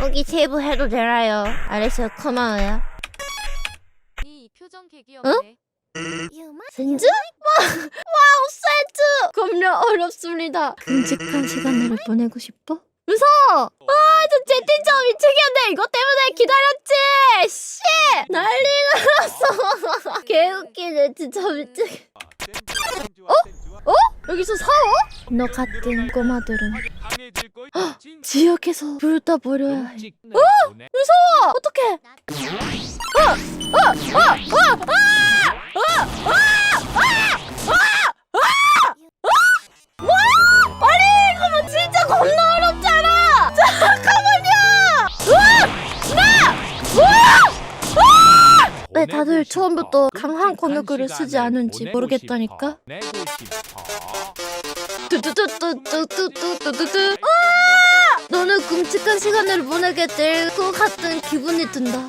여기 세부해도 되나요? 알았어요. 고마워요. 이 표정 개 귀엽네. 센즈? 와, 와우, 센즈! 겁나 어렵습니다. 끔찍한 시간을 보내고 싶어? 무서워! 와, 저 채팅창 미치겠네. 이것 때문에 기다렸지! 씨! 난리 났어. 개웃기네, 진짜 미치겠 어? 어? 여기서 싸워? 너 같은 꼬마들은 헉! 지역에서 불다 버려야 해. 어? 무서워! 어떡해! 어! 어! 어! 어! 어! 아니 이거 뭐 진짜 겁나 어렵잖아. 왜 다들 처음부터 강한 권역을 쓰지 않은지 모르겠다니까. 뚜뚜뚜뚜뚜뚜뚜뚜뚜. 아! 너는 끔찍한 시간을 보내게 될 것 같은 기분이 든다.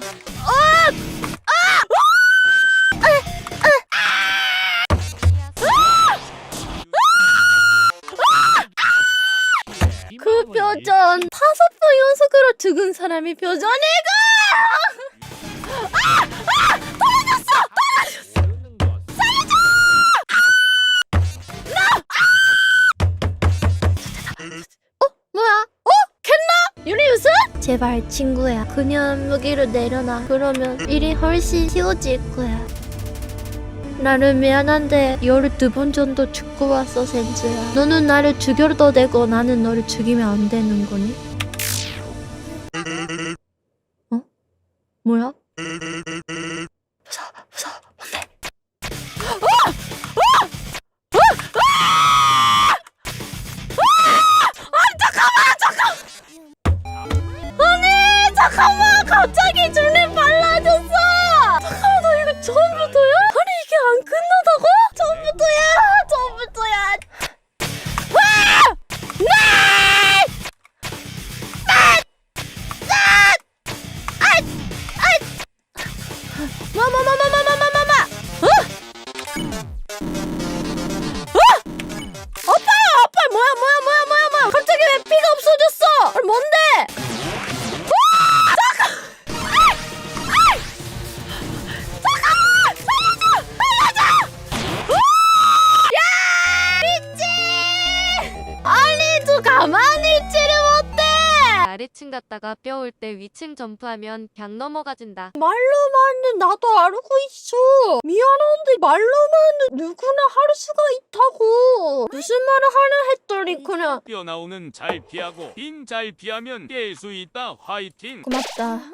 그 표정 다섯 번 연속으로 죽은 사람이 표정이가 제발 친구야 그냥 무기를 내려놔 그러면 일이 훨씬 쉬워질 거야 나는 미안한데 12번 정도 죽고 왔어 센즈야 너는 나를 죽여도 되고 나는 너를 죽이면 안 되는 거니? 어? 뭐야? 잠깐만 갑자기 줄눈 발라졌어 잠깐만 너 이거 처음부터야? 아니 이게 안 끝나다고? 처음부터야 처음부터야 와! 네! 네! 네! 아! 아! 아! 아, 아! 마마마마마 아래층 갔다가 뼈 올 때 위층 점프하면 벽 넘어가준다. 말로만은 나도 알고 있어. 미안한데 말로만은 누구나 할 수가 있다고. 무슨 말을 하나 했더니 음. 그냥 튀어나오는 잘 피하고 빙 잘 피하면 깰 수 있다 화이팅 고맙다. 음.